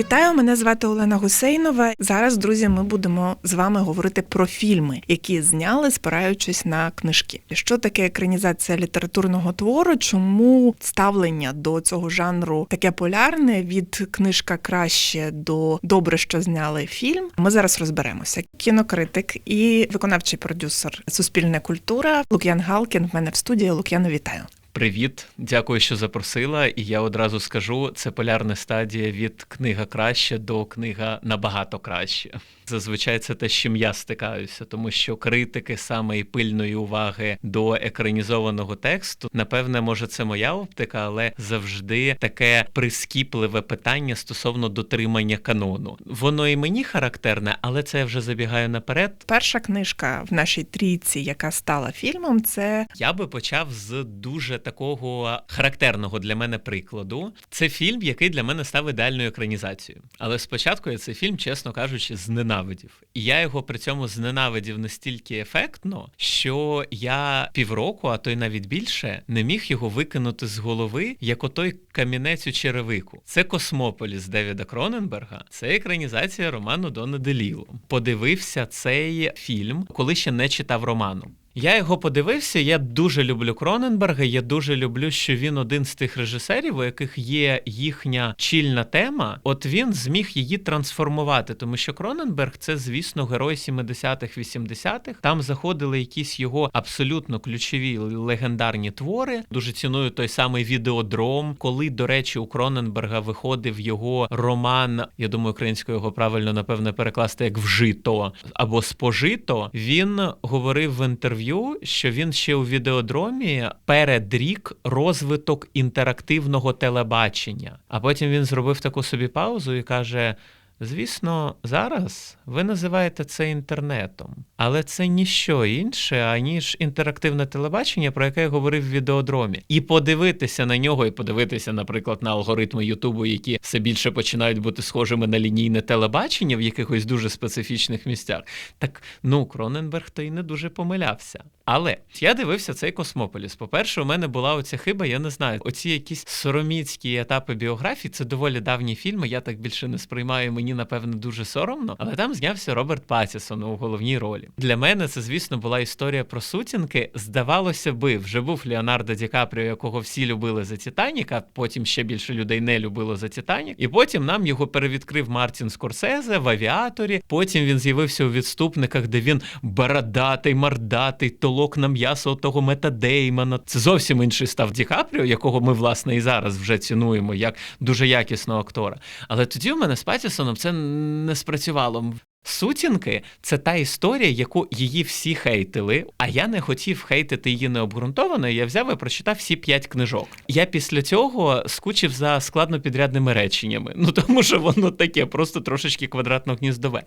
Вітаю, мене звати Олена Гусейнова. Зараз, друзі, ми будемо з вами говорити про фільми, які зняли, спираючись на книжки. Що таке екранізація літературного твору? Чому ставлення до цього жанру таке полярне від книжка краще до добре, що зняли фільм? Ми зараз розберемося. Кінокритик і виконавчий продюсер Суспільна культура Лук'ян Галкін в мене в студії. Лук'яну, вітаю. Привіт, дякую, що запросила. І я одразу скажу: це полярна стадія від книга краще до книга набагато краще. Зазвичай це те, з чим я стикаюся, тому що критики саме і пильної уваги до екранізованого тексту, напевне, може, це моя оптика, але завжди таке прискіпливе питання стосовно дотримання канону. Воно і мені характерне, але це я вже забігаю наперед. Перша книжка в нашій трійці, яка стала фільмом, це Я би почав з дуже такого характерного для мене прикладу. Це фільм, який для мене став ідеальною екранізацією. Але спочатку я цей фільм, чесно кажучи, зненавидів. І я його при цьому зненавидів настільки ефектно, що я півроку, а то й навіть більше, не міг його викинути з голови, як отой камінець у черевику. Це Космополіс Девіда Кроненберга. Це екранізація роману Дона Деліло. Подивився цей фільм, коли ще не читав роману. Я його подивився. Я дуже люблю Кроненберга. Я дуже люблю, що він один з тих режисерів, у яких є їхня чільна тема. От він зміг її трансформувати, тому що Кроненберг це, звісно, герой 70-х, 80-х. Там заходили якісь його абсолютно ключові легендарні твори. Дуже ціную той самий відеодром. Коли, до речі, у Кроненберга виходив його роман. Я думаю, українською його правильно напевне перекласти як вжито або спожито. Він говорив в інтерв'ю, що він ще у відеодромі передрік розвиток інтерактивного телебачення. А потім він зробив таку собі паузу і каже. Звісно, зараз ви називаєте це інтернетом, але це ніщо інше, аніж інтерактивне телебачення, про яке я говорив в відеодромі. І подивитися на нього, і подивитися, наприклад, на алгоритми Ютубу, які все більше починають бути схожими на лінійне телебачення в якихось дуже специфічних місцях. Так ну Кроненберг то й не дуже помилявся. Але я дивився цей космополіс. По-перше, у мене була оця хиба, я не знаю. Оці якісь сороміцькі етапи біографії, це доволі давні фільми. Я так більше не сприймаю. Мені напевно дуже соромно. Але там знявся Роберт Патісон у головній ролі. Для мене це, звісно, була історія про сутінки. Здавалося би, вже був Леонардо Ді Капріо, якого всі любили за Титанік, а потім ще більше людей не любило за Титанік. І потім нам його перевідкрив Мартін Скорсезе в авіаторі. Потім він з'явився у відступниках, де він бородатий, мордатий, толок на м'ясо того Мета Деймона. Це зовсім інший став Ді Капріо, якого ми, власне, і зараз вже цінуємо як дуже якісного актора. Але тоді у мене з Патісоном це не спрацювало. Сутінки це та історія, яку її всі хейтили, а я не хотів хейтити її необґрунтовано. Я взяв і прочитав всі п'ять книжок. Я після цього скучив за складнопідрядними реченнями. Ну тому що воно таке, просто трошечки квадратно-гніздове.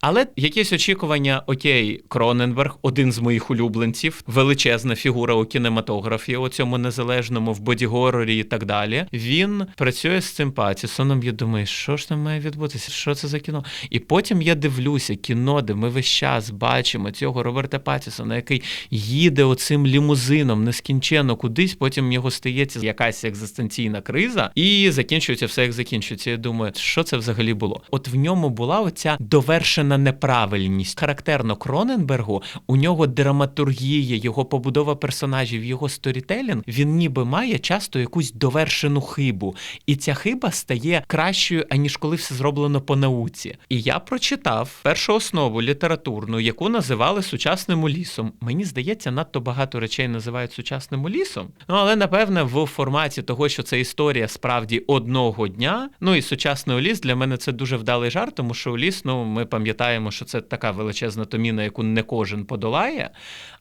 Але якісь очікування, окей, Кроненберг, один з моїх улюбленців, величезна фігура у кінематографі, у цьому незалежному, в бодігорорі і так далі. Він працює з цим Патісоном. Я думаю, що ж там має відбутися? Що це за кіно? І потім я дивлюся дивлюся кіно, де ми весь час бачимо цього Роберта Патісона, який їде оцим лімузином нескінченно кудись, потім в нього стається якась екзистенційна криза, і закінчується все, як закінчується. Я думаю, що це взагалі було? От в ньому була оця довершена неправильність. Характерно Кроненбергу, у нього драматургія, його побудова персонажів, його сторітелінг, він ніби має часто якусь довершену хибу. І ця хиба стає кращою, аніж коли все зроблено по науці. І я прочитав першу основу літературну, яку називали сучасним лісом. Мені здається, надто багато речей називають сучасним лісом. Ну але напевне в форматі того, що це історія справді одного дня. Ну і сучасний ліс для мене це дуже вдалий жарт, тому що ліс, ну ми пам'ятаємо, що це така величезна томіна, яку не кожен подолає.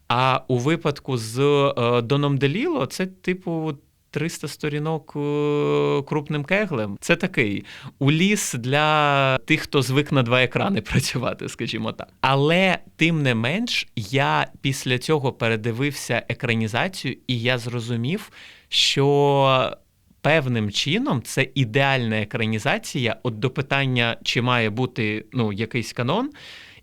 А у випадку з е, Доном Деліло, це типу 300 сторінок е, крупним кеглем. Це такий уліс для тих, хто звик на два екрани працювати, скажімо так. Але тим не менш, я після цього передивився екранізацію, і я зрозумів, що. Певним чином це ідеальна екранізація от до питання, чи має бути ну, якийсь канон.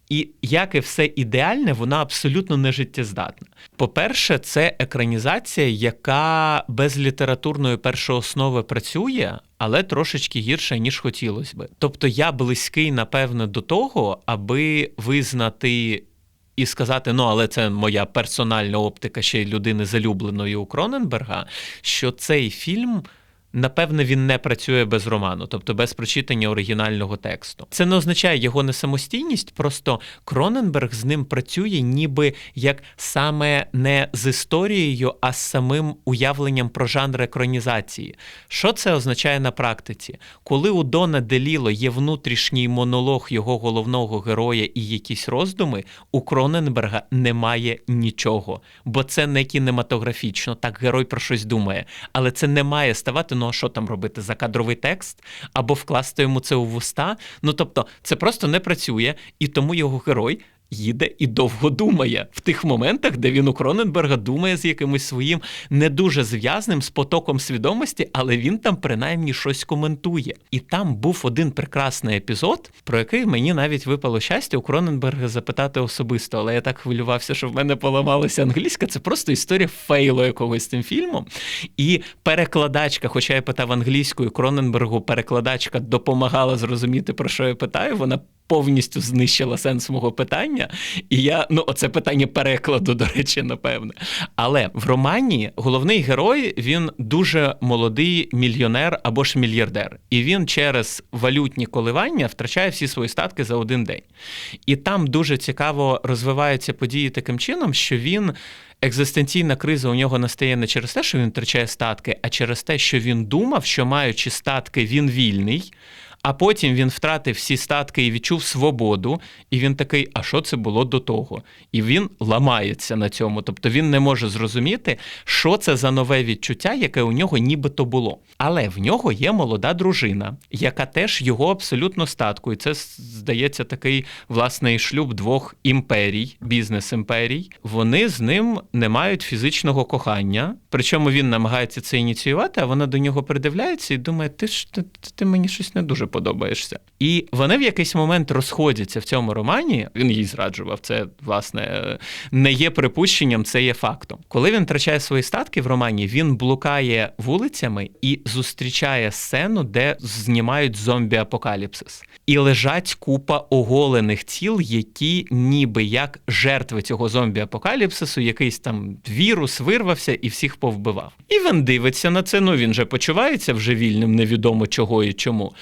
І як і все ідеальне, вона абсолютно не життєздатна. По-перше, це екранізація, яка без літературної першооснови працює, але трошечки гірше, ніж хотілося би. Тобто я близький, напевно, до того, аби визнати. І сказати, ну але це моя персональна оптика ще й людини залюбленої у Кроненберга, що цей фільм Напевне, він не працює без роману, тобто без прочитання оригінального тексту. Це не означає його не самостійність, просто Кроненберг з ним працює, ніби як саме не з історією, а з самим уявленням про жанр екранізації. Що це означає на практиці? Коли у Дона Деліло є внутрішній монолог його головного героя і якісь роздуми, у Кроненберга немає нічого, бо це не кінематографічно. Так герой про щось думає, але це не має ставати ну що там робити? Закадровий текст або вкласти йому це у вуста. Ну тобто, це просто не працює, і тому його герой. Їде і довго думає в тих моментах, де він у Кроненберга думає з якимось своїм не дуже зв'язним з потоком свідомості, але він там принаймні щось коментує. І там був один прекрасний епізод, про який мені навіть випало щастя у Кроненберга запитати особисто. Але я так хвилювався, що в мене поламалася англійська. Це просто історія фейлу якогось цим фільмом. І перекладачка, хоча я питав англійською, Кроненбергу перекладачка допомагала зрозуміти, про що я питаю. Вона повністю знищила сенс мого питання. І я, ну, оце питання перекладу, до речі, напевне. Але в романі головний герой він дуже молодий мільйонер або ж мільярдер. І він через валютні коливання втрачає всі свої статки за один день. І там дуже цікаво розвиваються події таким чином, що він. Екзистенційна криза у нього настає не через те, що він втрачає статки, а через те, що він думав, що маючи статки, він вільний. А потім він втратив всі статки і відчув свободу, і він такий, а що це було до того? І він ламається на цьому. Тобто він не може зрозуміти, що це за нове відчуття, яке у нього нібито було. Але в нього є молода дружина, яка теж його абсолютно статкує. Це здається такий власний шлюб двох імперій, бізнес-імперій. Вони з ним не мають фізичного кохання. Причому він намагається це ініціювати, а вона до нього придивляється і думає: ти ж ти, ти мені щось не дуже подобаєшся. І вони в якийсь момент розходяться в цьому романі. Він їй зраджував. Це власне не є припущенням, це є фактом. Коли він втрачає свої статки в романі, він блукає вулицями і зустрічає сцену, де знімають зомбі-апокаліпсис. І лежать купа оголених тіл, які ніби як жертви цього зомбі-апокаліпсису, якийсь там вірус вирвався і всіх повбивав. І він дивиться на це. Ну він же почувається вже вільним, невідомо чого і чому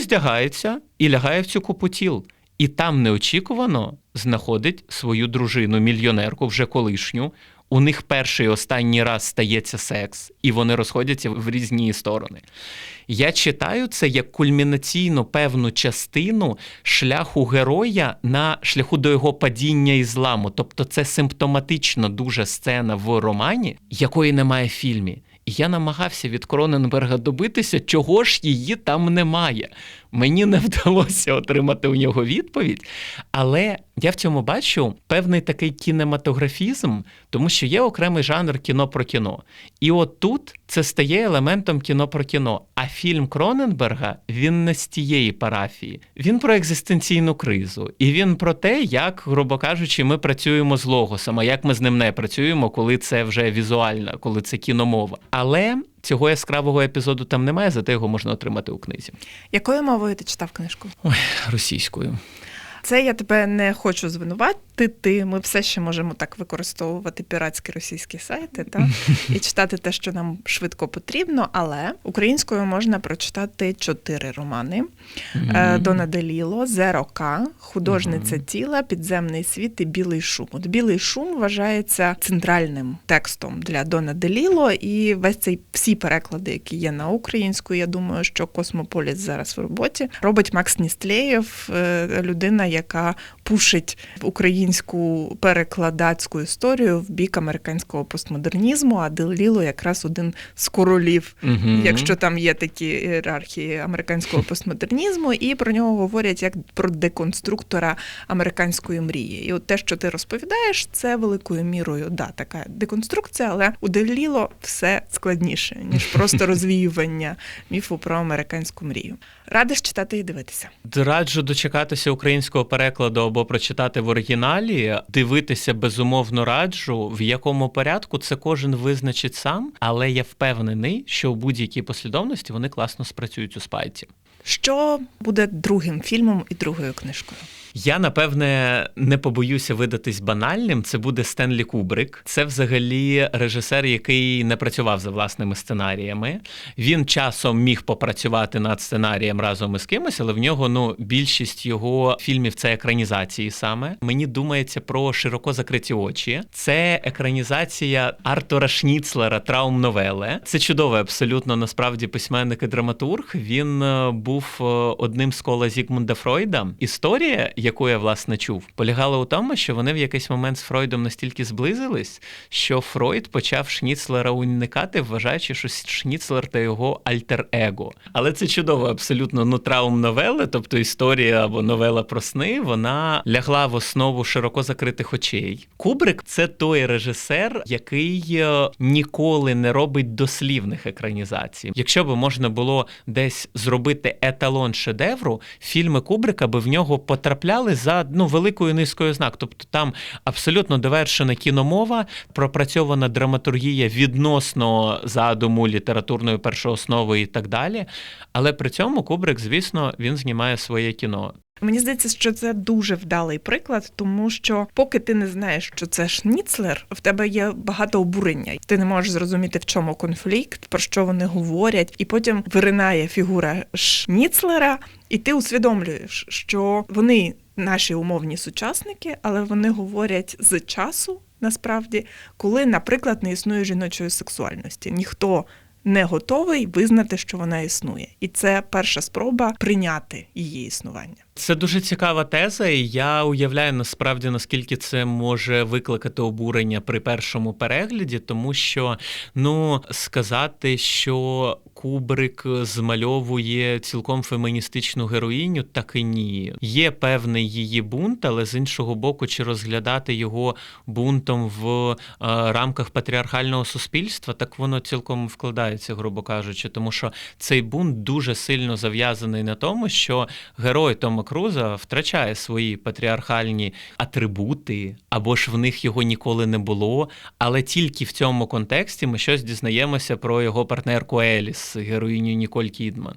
роздягається і лягає в цю купу тіл. І там неочікувано знаходить свою дружину, мільйонерку, вже колишню. У них перший і останній раз стається секс, і вони розходяться в різні сторони. Я читаю це як кульмінаційну певну частину шляху героя на шляху до його падіння і зламу. Тобто це симптоматична дуже сцена в романі, якої немає в фільмі. Я намагався від Кроненберга добитися, чого ж її там немає. Мені не вдалося отримати у нього відповідь, але я в цьому бачу певний такий кінематографізм, тому що є окремий жанр кіно про кіно. І от тут це стає елементом кіно про кіно. А фільм Кроненберга він не з тієї парафії. Він про екзистенційну кризу. І він про те, як, грубо кажучи, ми працюємо з логосом, а як ми з ним не працюємо, коли це вже візуальна, коли це кіномова. Але Цього яскравого епізоду там немає, зате його можна отримати у книзі. Якою мовою ти читав книжку? Ой, російською. Це я тебе не хочу звинуватити. Ми все ще можемо так використовувати піратські російські сайти та і читати те, що нам швидко потрібно. Але українською можна прочитати чотири романи: mm-hmm. Дона Деліло, Зеро К, художниця mm-hmm. тіла, підземний світ і білий шум. От білий шум вважається центральним текстом для Дона Деліло, і весь цей всі переклади, які є на українську. Я думаю, що Космополіс зараз в роботі робить Макс Ністлеєв, е, людина яка пушить українську перекладацьку історію в бік американського постмодернізму, а Деліло якраз один з королів, Мгм. якщо там є такі ієрархії американського постмодернізму, і про нього говорять як про деконструктора американської мрії. І от те, що ти розповідаєш, це великою мірою да, така деконструкція, але у Деліло все складніше, ніж просто розвіювання міфу про американську мрію. Радиш читати і дивитися. Раджу дочекатися українського перекладу або прочитати в оригіналі. Дивитися безумовно раджу, в якому порядку це кожен визначить сам, але я впевнений, що в будь-якій послідовності вони класно спрацюють у спайті. Що буде другим фільмом і другою книжкою? Я напевне не побоюся видатись банальним. Це буде Стенлі Кубрик. Це взагалі режисер, який не працював за власними сценаріями. Він часом міг попрацювати над сценарієм разом із кимось, але в нього ну більшість його фільмів це екранізації саме. Мені думається про широко закриті очі. Це екранізація Артура Шніцлера Траум новеле. Це чудовий абсолютно насправді письменник і драматург. Він е, був е, одним з кола Зігмунда Фройда. Історія, яку я власне чув, полягала у тому, що вони в якийсь момент з Фройдом настільки зблизились, що Фройд почав Шніцлера уникати, вважаючи, що Шніцлер та його альтер-его. Але це чудово, абсолютно ну траум новели, тобто історія або новела про сни, вона лягла в основу широко закритих очей. Кубрик це той режисер, який е, ніколи не робить дослівних екранізацій. Якщо би можна було десь зробити еталон шедевру, фільми Кубрика би в нього потрапляли за ну великою низкою знак. Тобто там абсолютно довершена кіномова, пропрацьована драматургія відносно задуму літературної першооснови і так далі. Але при цьому Кубрик, звісно, він знімає своє кіно. Мені здається, що це дуже вдалий приклад, тому що поки ти не знаєш, що це шніцлер, в тебе є багато обурення. Ти не можеш зрозуміти, в чому конфлікт, про що вони говорять, і потім виринає фігура шніцлера, і ти усвідомлюєш, що вони наші умовні сучасники, але вони говорять з часу. Насправді, коли, наприклад, не існує жіночої сексуальності, ніхто не готовий визнати, що вона існує, і це перша спроба прийняти її існування. Це дуже цікава теза, і я уявляю насправді наскільки це може викликати обурення при першому перегляді, тому що ну сказати, що Кубрик змальовує цілком феміністичну героїню, так і ні. Є певний її бунт, але з іншого боку, чи розглядати його бунтом в е, рамках патріархального суспільства, так воно цілком вкладається, грубо кажучи, тому що цей бунт дуже сильно зав'язаний на тому, що герой Тома Круза втрачає свої патріархальні атрибути, або ж в них його ніколи не було. Але тільки в цьому контексті ми щось дізнаємося про його партнерку Еліс, героїню Ніколь Кідман.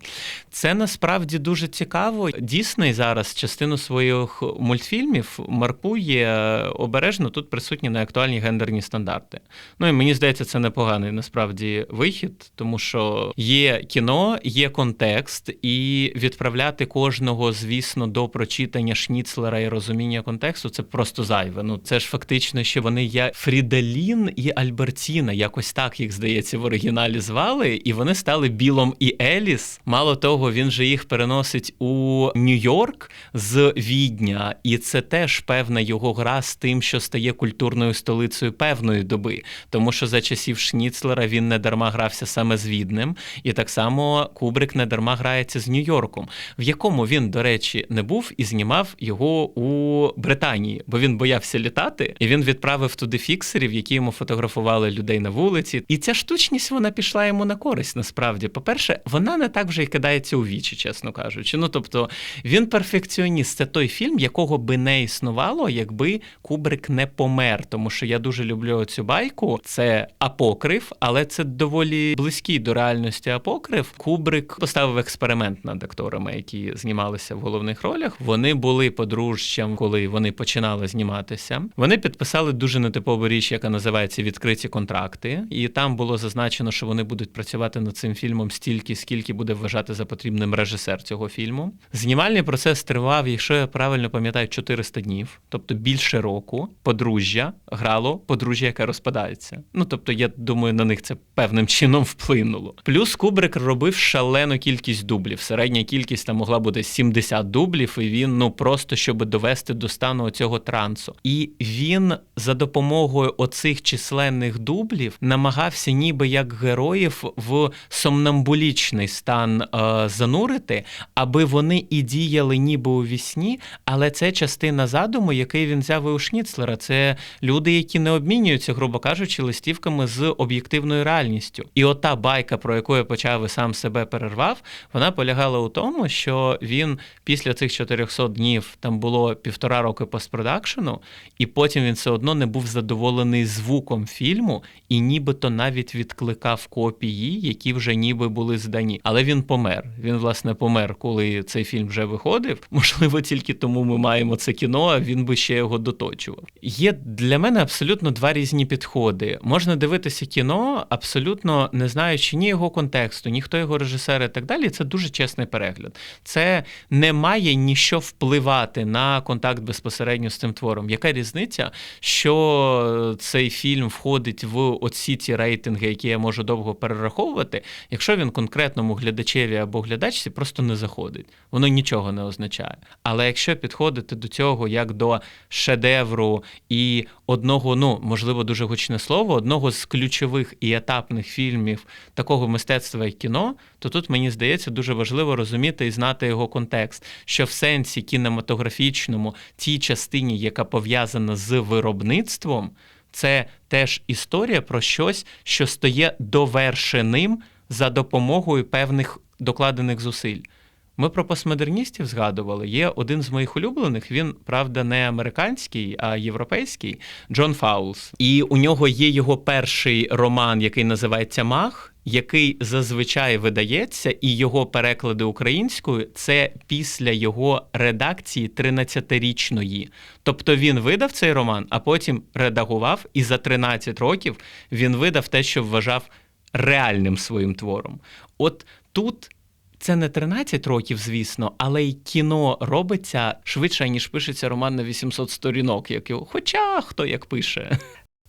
Це насправді дуже цікаво. Дісней зараз частину своїх мультфільмів маркує обережно тут присутні неактуальні гендерні стандарти. Ну і мені здається, це непоганий насправді вихід, тому що є кіно, є контекст, і відправляти кожного, звісно, до прочитання Шніцлера і розуміння контексту це просто зайве. Ну це ж фактично, що вони є Фріделін і Альбертіна, якось так їх здається в оригіналі звали, і вони стали Білом і Еліс. Мало того, він же їх переносить у Нью-Йорк з Відня, і це теж певна його гра з тим, що стає культурною столицею певної доби, тому що за часів Шніцлера він не дарма грався саме з Віднем, і так само Кубрик не дарма грається з Нью-Йорком, в якому він, до речі, не був і знімав його у Британії, бо він боявся літати, і він відправив туди фіксерів, які йому фотографували людей на вулиці. І ця штучність вона пішла йому на користь. Насправді, по-перше, вона не так вже й кидається у вічі, чесно кажучи. Ну тобто він перфекціоніст. Це той фільм, якого би не існувало, якби Кубрик не помер. Тому що я дуже люблю цю байку. Це апокрив, але це доволі близький до реальності апокрив. Кубрик поставив експеримент над акторами, які знімалися в головних ролях. Вони були подружжям, коли вони починали зніматися. Вони підписали дуже нетипову річ, яка називається відкриті контракти, і там було зазначено, що вони будуть працювати над цим фільмом стільки, скільки буде вважати за потрібним режисер цього фільму. Знімальний процес тривав, якщо я правильно пам'ятаю, 400 днів, тобто більше року. Подружжя грало подружжя, яке розпадається. Ну тобто, я думаю, на них це певним чином вплинуло. Плюс Кубрик робив шалену кількість дублів. Середня кількість там могла бути 70 дублів, і він ну просто щоб довести до стану цього трансу. І він за допомогою оцих численних дублів намагався, ніби як героїв, в сомнамбулічний стан е, занурити, аби вони і діяли ніби у вісні, але це частина задуму, який він взяв і у Шніцлера. Це люди, які не обмінюються, грубо кажучи, листівками з об'єктивною реальністю. І ота байка, про яку я почав і сам себе перервав, вона полягала у тому, що він після цих 400 днів там було півтора роки постпродакшену, і потім він все одно не був задоволений звуком фільму, і нібито навіть відкликав копії, які вже ніби були здані. Але він помер. Він, власне, помер, коли цей фільм вже виходив. Можливо, тільки тому ми маємо це кіно, а він би ще його доточував. Є для мене абсолютно два різні підходи. Можна дивитися кіно, абсолютно не знаючи ні його контексту, ні хто його режисер і так далі. Це дуже чесний перегляд. Це не має ніщо впливати на контакт безпосередньо з цим твором. Яка різниця, що цей фільм входить в оці ті рейтинги, які я можу довго перераховувати, якщо він конкретному глядачеві або глядачці просто не заходить, воно нічого не означає. Але якщо підходити до цього як до шедевру і одного, ну можливо, дуже гучне слово, одного з ключових і етапних фільмів такого мистецтва як кіно, то тут мені здається дуже важливо розуміти і знати його контекст, що в сенсі кінематографічному тій частині, яка пов'язана з виробництвом, це теж історія про щось, що стає довершеним за допомогою певних докладених зусиль. Ми про постмодерністів згадували. Є один з моїх улюблених. Він правда не американський, а європейський Джон Фаулс. І у нього є його перший роман, який називається Мах. Який зазвичай видається, і його переклади українською це після його редакції 13-річної. Тобто він видав цей роман, а потім редагував, і за 13 років він видав те, що вважав реальним своїм твором. От тут це не 13 років, звісно, але й кіно робиться швидше, ніж пишеться роман на 800 сторінок, як його. Хоча хто як пише.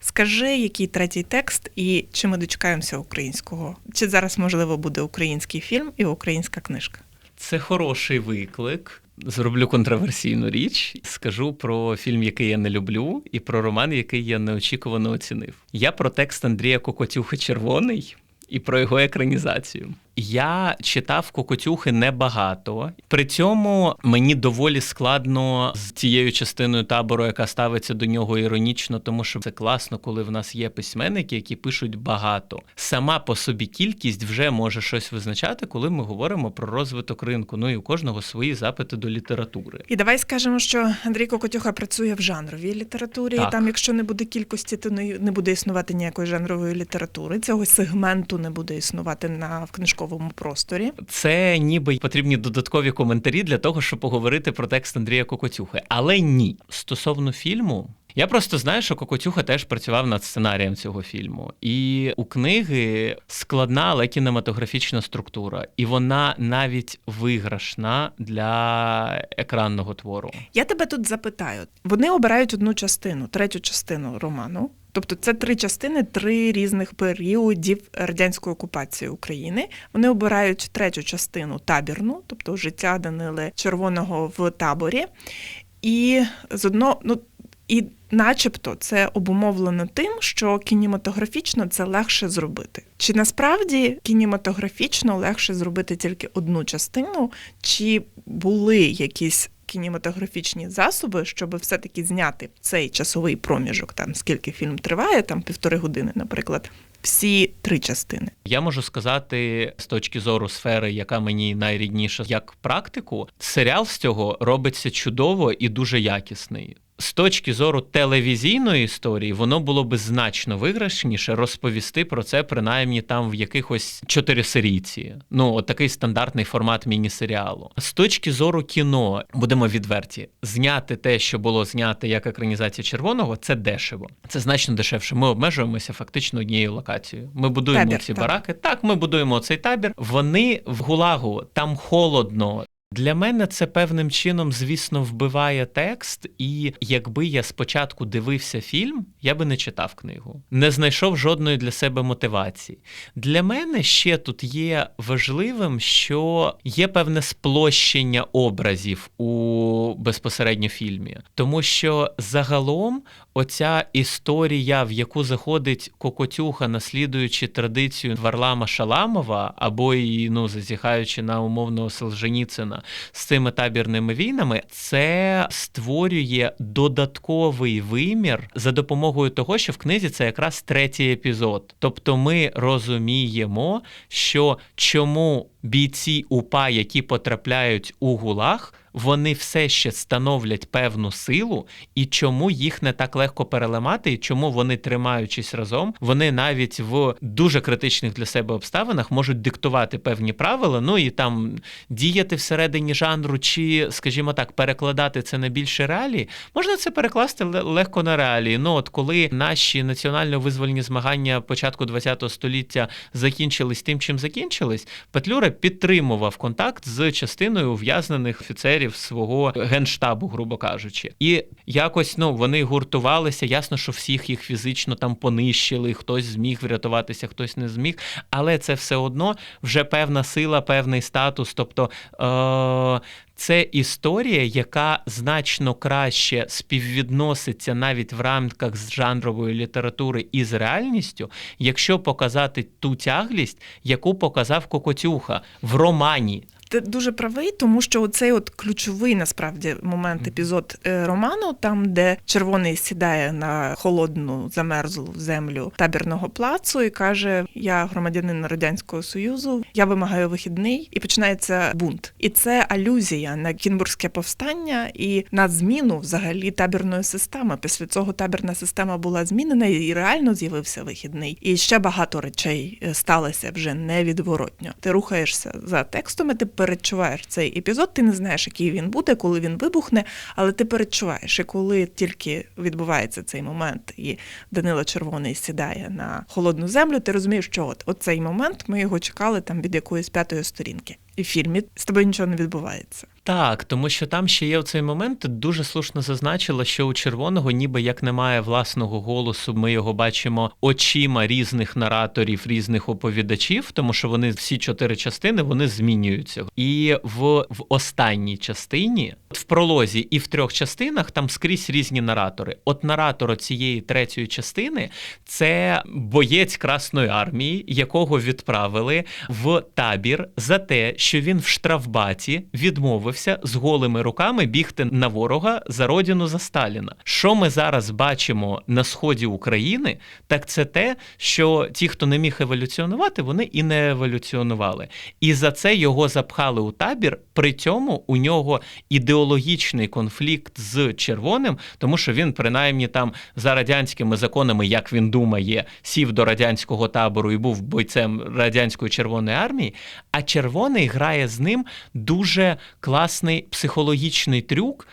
Скажи, який третій текст, і чи ми дочекаємося українського? Чи зараз можливо буде український фільм і українська книжка? Це хороший виклик. Зроблю контроверсійну річ. Скажу про фільм, який я не люблю, і про роман, який я неочікувано оцінив. Я про текст Андрія Кокотюхи Червоний і про його екранізацію. Я читав Кокотюхи небагато. При цьому мені доволі складно з тією частиною табору, яка ставиться до нього іронічно, тому що це класно, коли в нас є письменники, які пишуть багато. Сама по собі кількість вже може щось визначати, коли ми говоримо про розвиток ринку. Ну і у кожного свої запити до літератури. І давай скажемо, що Андрій Кокотюха працює в жанровій літературі. Так. І там, якщо не буде кількості, то не буде існувати ніякої жанрової літератури. Цього сегменту не буде існувати на в книжковому просторі. Це ніби потрібні додаткові коментарі для того, щоб поговорити про текст Андрія Кокотюхи. Але ні. Стосовно фільму, я просто знаю, що Кокотюха теж працював над сценарієм цього фільму. І у книги складна, але кінематографічна структура, і вона навіть виграшна для екранного твору. Я тебе тут запитаю: вони обирають одну частину, третю частину роману. Тобто це три частини, три різних періодів радянської окупації України. Вони обирають третю частину табірну, тобто життя Данили Червоного в таборі. І з ну і начебто це обумовлено тим, що кінематографічно це легше зробити. Чи насправді кінематографічно легше зробити тільки одну частину, чи були якісь кінематографічні засоби, щоб все-таки зняти цей часовий проміжок, там скільки фільм триває, там півтори години, наприклад, всі три частини. Я можу сказати з точки зору сфери, яка мені найрідніша, як практику, серіал з цього робиться чудово і дуже якісний. З точки зору телевізійної історії, воно було би значно виграшніше розповісти про це, принаймні там в якихось чотирисерійці. Ну, от такий стандартний формат міні-серіалу. З точки зору кіно, будемо відверті, зняти те, що було знято як екранізація червоного, це дешево. Це значно дешевше. Ми обмежуємося фактично однією локацією. Ми будуємо Табір, ці так. бараки. Так, ми будуємо цей табір. Вони в гулагу, там холодно. Для мене це певним чином, звісно, вбиває текст, і якби я спочатку дивився фільм, я би не читав книгу, не знайшов жодної для себе мотивації. Для мене ще тут є важливим, що є певне сплощення образів у безпосередньо фільмі, тому що загалом оця історія, в яку заходить Кокотюха, наслідуючи традицію Варлама Шаламова, або і ну зазіхаючи на умовного Солженіцина з цими табірними війнами, це створює додатковий вимір за допомогою того, що в книзі це якраз третій епізод. Тобто ми розуміємо, що чому бійці УПА, які потрапляють у гулаг, вони все ще становлять певну силу, і чому їх не так легко переламати, і чому вони, тримаючись разом, вони навіть в дуже критичних для себе обставинах можуть диктувати певні правила, ну і там діяти всередині жанру, чи, скажімо так, перекладати це на більше реалії. Можна це перекласти легко на реалії. Ну, от коли наші національно-визвольні змагання початку ХХ століття закінчились тим, чим закінчились, Петлюра підтримував контакт з частиною ув'язнених офіцерів свого генштабу, грубо кажучи. І якось ну вони гуртувалися. Ясно, що всіх їх фізично там понищили, хтось зміг врятуватися, хтось не зміг. Але це все одно вже певна сила, певний статус. Тобто е- це історія, яка значно краще співвідноситься навіть в рамках з жанрової літератури і з реальністю, якщо показати ту тяглість, яку показав Кокотюха в романі. Ти дуже правий, тому що оцей от ключовий насправді момент епізод е, роману, там де червоний сідає на холодну замерзлу землю табірного плацу і каже: Я громадянин радянського союзу, я вимагаю вихідний, і починається бунт. І це алюзія на кінбурзьке повстання і на зміну взагалі табірної системи. Після цього табірна система була змінена і реально з'явився вихідний. І ще багато речей е, сталося вже невідворотньо. Ти рухаєшся за текстом, і ти передчуваєш цей епізод. Ти не знаєш, який він буде, коли він вибухне, але ти передчуваєш. І коли тільки відбувається цей момент, і Данила Червоний сідає на холодну землю, ти розумієш, що от, от цей момент ми його чекали там від якоїсь п'ятої сторінки. І в фільмі з тобою нічого не відбувається. Так, тому що там ще є цей момент. Дуже слушно зазначила, що у червоного, ніби як немає власного голосу, ми його бачимо очима різних нараторів, різних оповідачів, тому що вони всі чотири частини вони змінюються. І в, в останній частині, в пролозі і в трьох частинах, там скрізь різні наратори. От наратор цієї третьої частини це боєць Красної армії, якого відправили в табір за те, що він в штрафбаті відмовився з голими руками бігти на ворога за родину за Сталіна. Що ми зараз бачимо на сході України, так це те, що ті, хто не міг еволюціонувати, вони і не еволюціонували. І за це його запхали у табір. При цьому у нього ідеологічний конфлікт з червоним, тому що він, принаймні, там за радянськими законами, як він думає, сів до радянського табору і був бойцем радянської червоної армії. А червоний грає з ним дуже класний психологічний трюк.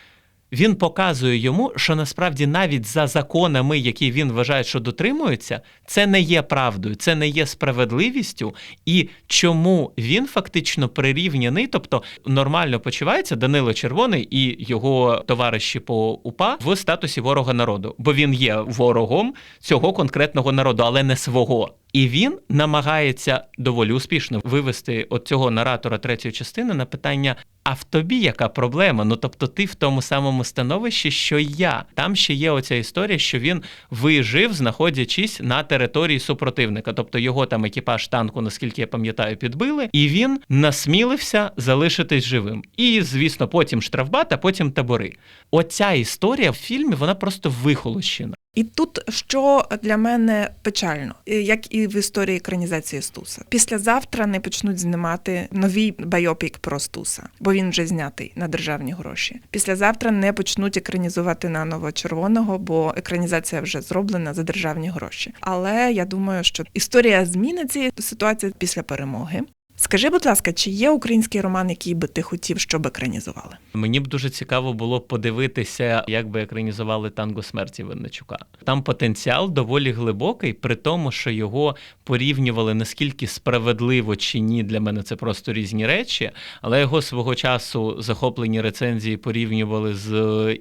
Він показує йому, що насправді навіть за законами, які він вважає, що дотримуються, це не є правдою, це не є справедливістю, і чому він фактично прирівняний, тобто нормально почувається Данило Червоний і його товариші по УПА в статусі ворога народу, бо він є ворогом цього конкретного народу, але не свого. І він намагається доволі успішно вивести от цього наратора третьої частини на питання: а в тобі яка проблема? Ну тобто, ти в тому самому становищі, що я. Там ще є оця історія, що він вижив, знаходячись на території супротивника. Тобто його там екіпаж танку, наскільки я пам'ятаю, підбили, і він насмілився залишитись живим. І, звісно, потім штрафбат, а потім табори. Оця історія в фільмі вона просто вихолощена. І тут що для мене печально, як і в історії екранізації Стуса. Післязавтра не почнуть знімати новий байопік про Стуса, бо він вже знятий на державні гроші. Післязавтра не почнуть екранізувати наново червоного, бо екранізація вже зроблена за державні гроші. Але я думаю, що історія зміниться ситуація після перемоги. Скажи, будь ласка, чи є український роман, який би ти хотів, щоб екранізували? Мені б дуже цікаво було подивитися, як би екранізували танго смерті Винничука. Там потенціал доволі глибокий, при тому, що його порівнювали наскільки справедливо чи ні. Для мене це просто різні речі. Але його свого часу захоплені рецензії порівнювали з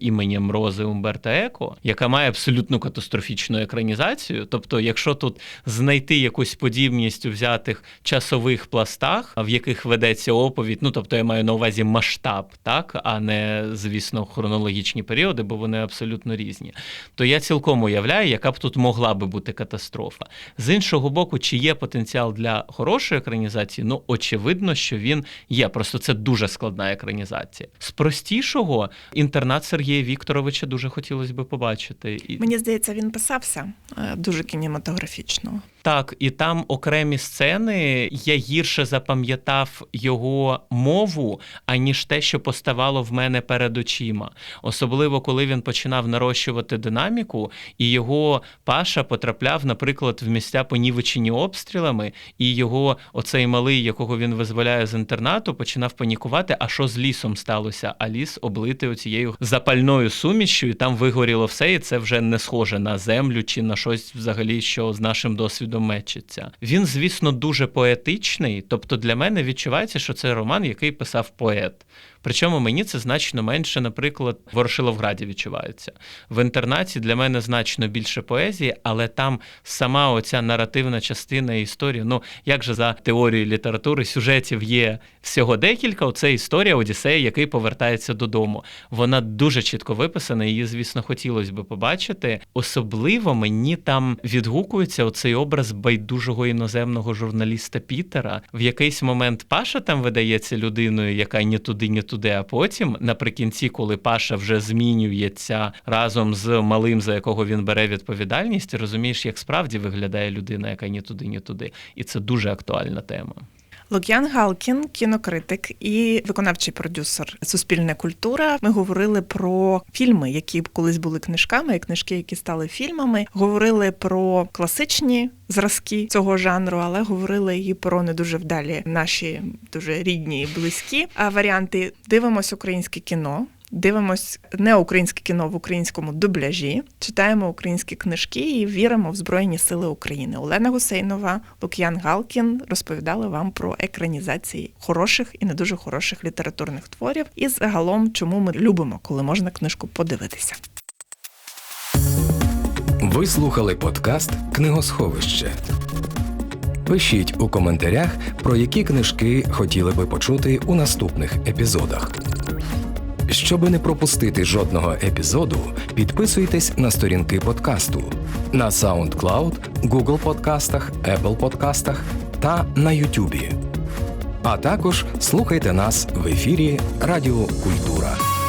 іменем Рози Умберта Еко, яка має абсолютно катастрофічну екранізацію. Тобто, якщо тут знайти якусь подібність у взятих часових пластах, в яких ведеться оповідь, ну тобто я маю на увазі масштаб, так а не звісно хронологічні періоди, бо вони абсолютно різні. То я цілком уявляю, яка б тут могла би бути катастрофа. З іншого боку, чи є потенціал для хорошої екранізації? Ну очевидно, що він є. Просто це дуже складна екранізація. З простішого інтернат Сергія Вікторовича дуже хотілося би побачити. Мені здається, він писався е, дуже кінематографічно. Так, і там окремі сцени я гірше запам'ятав його мову, аніж те, що поставало в мене перед очима. Особливо коли він починав нарощувати динаміку, і його паша потрапляв, наприклад, в місця понівечені обстрілами, і його оцей малий, якого він визволяє з інтернату, починав панікувати. А що з лісом сталося? А ліс облитий оцією запальною сумішю, і там вигоріло все, і це вже не схоже на землю чи на щось взагалі, що з нашим досвідом мечиться. Він, звісно, дуже поетичний. Тобто, для мене відчувається, що це роман, який писав поет. Причому мені це значно менше, наприклад, в Ворошиловграді відчувається. В інтернаті для мене значно більше поезії, але там сама оця наративна частина історії. Ну як же за теорією літератури сюжетів є всього декілька. Оце історія Одіссея, який повертається додому. Вона дуже чітко виписана. Її, звісно, хотілося би побачити. Особливо мені там відгукується оцей образ байдужого іноземного журналіста Пітера. В якийсь момент Паша там видається людиною, яка ні туди, ні туди, а потім, наприкінці, коли Паша вже змінюється разом з малим, за якого він бере відповідальність, розумієш, як справді виглядає людина, яка ні туди, ні туди. І це дуже актуальна тема. Лук'ян Галкін, кінокритик і виконавчий продюсер Суспільна культура. Ми говорили про фільми, які колись були книжками, і книжки, які стали фільмами. Говорили про класичні зразки цього жанру, але говорили і про не дуже вдалі наші дуже рідні і близькі варіанти. Дивимось українське кіно. Дивимось не українське кіно в українському дубляжі, читаємо українські книжки і віримо в Збройні Сили України. Олена Гусейнова, Лук'ян Галкін розповідали вам про екранізації хороших і не дуже хороших літературних творів, і загалом, чому ми любимо, коли можна книжку подивитися. Ви слухали подкаст Книгосховище. Пишіть у коментарях, про які книжки хотіли би почути у наступних епізодах. Щоби не пропустити жодного епізоду, підписуйтесь на сторінки подкасту на SoundCloud, Google подкастах, Apple подкастах та на YouTube. А також слухайте нас в ефірі Радіо Культура.